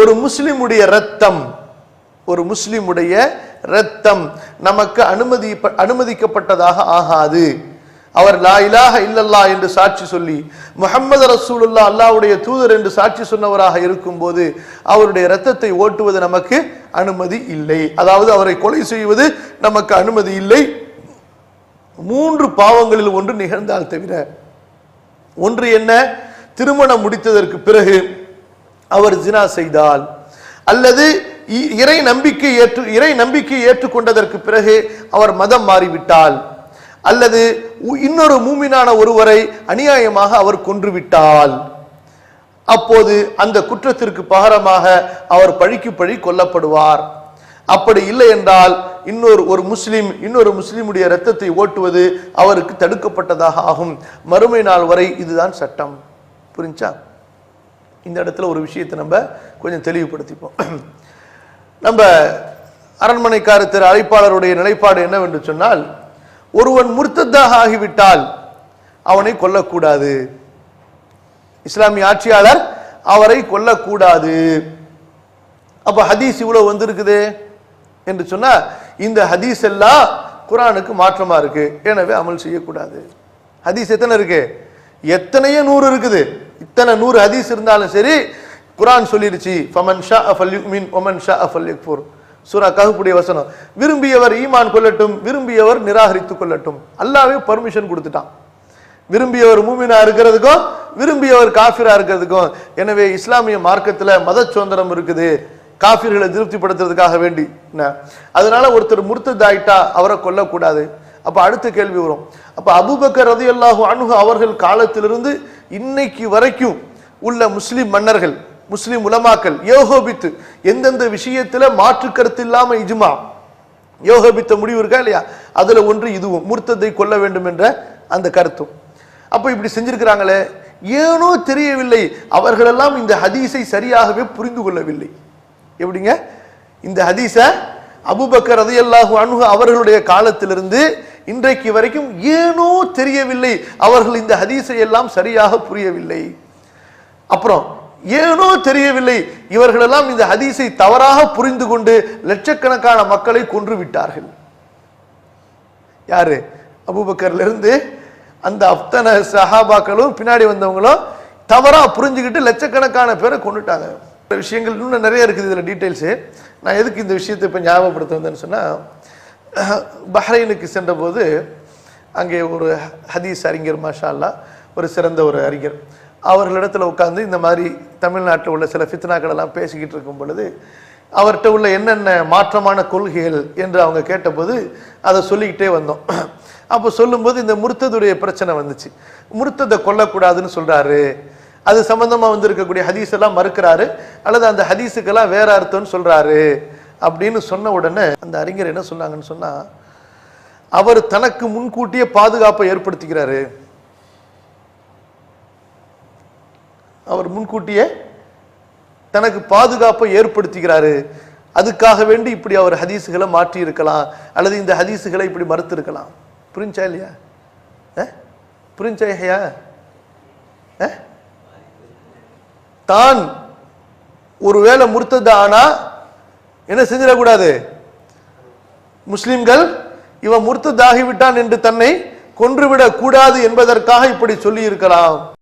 ஒரு முஸ்லிமுடைய ரத்தம் ஒரு முஸ்லிமுடைய ரத்தம் நமக்கு அனுமதி அனுமதிக்கப்பட்டதாக ஆகாது. அவர் லா இலாக இல்லல்லா என்று சாட்சி சொல்லி முஹம்மது ரசூலுல்லா அல்லாவுடைய தூதர் என்று சாட்சி சொன்னவராக இருக்கும்போது அவருடைய ரத்தத்தை ஓட்டுவது நமக்கு அனுமதி இல்லை. அதாவது அவரை கொலை செய்வது நமக்கு அனுமதி இல்லை. மூன்று பாவங்களில் ஒன்று நிகழ்ந்தால் தவிர ஒன்று என்ன? திருமணம் முடித்ததற்கு பிறகு அவர் ஜினா செய்தால். அல்லது இ- இறை நம்பிக்கை ஏற்று இறை நம்பிக்கை ஏற்றுக்கொண்டதற்கு பிறகு அவர் மதம் மாறிவிட்டால். அல்லது உ- இன்னொரு மூமினான ஒருவரை அநியாயமாக அவர் கொன்றுவிட்டால். அப்போது அந்த குற்றத்திற்கு பகரமாக அவர் பழிக்கு பழி கொல்லப்படுவார். அப்படி இல்லை என்றால் இன்னொரு ஒரு முஸ்லீம் இன்னொரு முஸ்லீமுடைய இரத்தத்தை ஓட்டுவது அவருக்கு தடுக்கப்பட்டதாக ஆகும். மறுமை நாள் வரை இதுதான் சட்டம். புரிஞ்சா? இந்த இடத்துல ஒரு விஷயத்தை நம்ம கொஞ்சம் தெளிவுபடுத்திப்போம். நம்ம அரண்மனைக்கார திரு அழைப்பாளருடைய நிலைப்பாடு என்னவென்று சொன்னால் ஒருவன் முர்த்ததாக ஆகிவிட்டால் அவனை கொல்லக்கூடாது. இஸ்லாமிய ஆட்சியாளர் அவரை கொல்லக்கூடாது. அப்ப ஹதீஸ் இவ்வளவு வந்திருக்குது என்று சொன்னா இந்த ஹதீஸ் எல்லாம் குரானுக்கு மாற்றமா இருக்கு. எனவே அமல் செய்யக்கூடாது. ஹதீஸ் எத்தனை இருக்கு? எத்தனையோ நூறு இருக்குது. இத்தனை நூறு ஹதீஸ் இருந்தாலும் சரி குரான் சொல்லிருச்சு ஃபமன் ஷா அஃபல் மீன் ஒமன் ஷா அஃபல் யக்ஃபுர் சூரா கஹுப்புடைய வசனம். விரும்பியவர் ஈமான் கொள்ளட்டும் விரும்பியவர் நிராகரித்து கொள்ளட்டும். அல்லாவே பர்மிஷன் கொடுத்துட்டான். விரும்பியவர் மூமினா இருக்கிறதுக்கும் விரும்பியவர் காஃபிரா இருக்கிறதுக்கும். எனவே இஸ்லாமிய மார்க்கத்தில் மத சுதந்திரம் இருக்குது. காஃபிர்களை திருப்திப்படுத்துறதுக்காக வேண்டி. என்ன? அதனால ஒருத்தர் முர்த்ததாயிட்டா அவரை கொல்லக்கூடாது. அப்ப அடுத்த கேள்வி வரும். அப்ப அபூபக்கர் ரதியல்லாஹு அணுகு அவர்கள் காலத்திலிருந்து இன்னைக்கு வரைக்கும் உள்ள முஸ்லிம் மன்னர்கள் முஸ்லிம் உலமாக்கள் யோகோபித்து எந்தெந்த விஷயத்துல மாற்று கருத்து இல்லாம இஜுமா யோகோபித்த முடிவு இருக்கா இல்லையா? அதுல ஒன்று இதுவும் முர்த்ததை கொல்ல வேண்டும் என்ற அந்த கருத்தும். அப்ப இப்படி செஞ்சிருக்கிறாங்களே ஏனோ தெரியவில்லை அவர்களெல்லாம் இந்த ஹதீஸை சரியாகவே புரிந்து கொள்ளவில்லை. எப்படிங்க? இந்த ஹதீஸ அபுபக்கர் ரதியல்லாஹு அணுகு அவர்களுடைய காலத்திலிருந்து இன்றைக்கு வரைக்கும் ஏனோ தெரியவில்லை. அவர்கள் இந்த ஹதீஸை எல்லாம் சரியாக புரியவில்லை. அப்புறம் ஏனோ தெரியவில்லை. இவர்களெல்லாம் இந்த ஹதீஸை தவறாக புரிந்து கொண்டு லட்சக்கணக்கான மக்களை கொன்று விட்டார்கள். யாரு? அபுபக்கர்ல இருந்து அந்த அப்தன சஹாபாக்களும் பின்னாடி வந்தவங்களும் தவறா புரிஞ்சுக்கிட்டு லட்சக்கணக்கான பேரை கொண்டுட்டாங்க விஷயங்கள் இன்னும் நிறைய இருக்குது இதுல டீட்டெயில்ஸு. நான் எதுக்கு இந்த விஷயத்தை இப்போ ஞாபகப்படுத்த வந்தேன்னு சொன்னா பஹ்ரைனுக்கு சென்றபோது அங்கே ஒரு ஹதீஸ் அறிஞர் மாஷா ஒரு சிறந்த ஒரு அறிஞர். அவர்களிடத்தில் உட்காந்து இந்த மாதிரி தமிழ்நாட்டில் உள்ள சில ஃபித்னாக்களெல்லாம் பேசிக்கிட்டு இருக்கும் பொழுது அவர்கிட்ட உள்ள என்னென்ன மாற்றமான கொள்கைகள் என்று அவங்க கேட்டபோது அதை சொல்லிக்கிட்டே வந்தோம். அப்போ சொல்லும்போது இந்த முருத்ததுடைய பிரச்சனை வந்துச்சு. முருத்ததை கொல்லக்கூடாதுன்னு சொல்கிறாரு அது சம்மந்தமாக வந்து இருக்கக்கூடிய ஹதீஸ் எல்லாம் மறுக்கிறாரு. அல்லது அந்த ஹதீஸுக்கெல்லாம் வேற அர்த்தம்னு சொல்கிறாரு அப்படின்னு சொன்ன உடனே அந்த அறிஞர் என்ன சொன்னாங்கன்னு சொன்னா அவர் தனக்கு முன்கூட்டியே பாதுகாப்பை ஏற்படுத்திக்கிறாரு அவர் முன்கூட்டியே தனக்கு பாதுகாப்பை ஏற்படுத்துகிறாரு. அதுக்காக வேண்டி இப்படி அவர் ஹதீஸுகளை மாற்றி இருக்கலாம் அல்லது இந்த ஹதீஸுகளை இப்படி மறுத்து இருக்கலாம். புரிஞ்சா இல்லையா? அஹ்? புரிஞ்சா ஐயா தான் ஒருவேளை முறுத்தது ஆனா என்ன செஞ்சிடக்கூடாது? முஸ்லிம்கள் இவன் முர்த்ததாகிவிட்டான் என்று தன்னை கொன்றுவிடக் கூடாது என்பதற்காக இப்படி சொல்லி இருக்கலாம்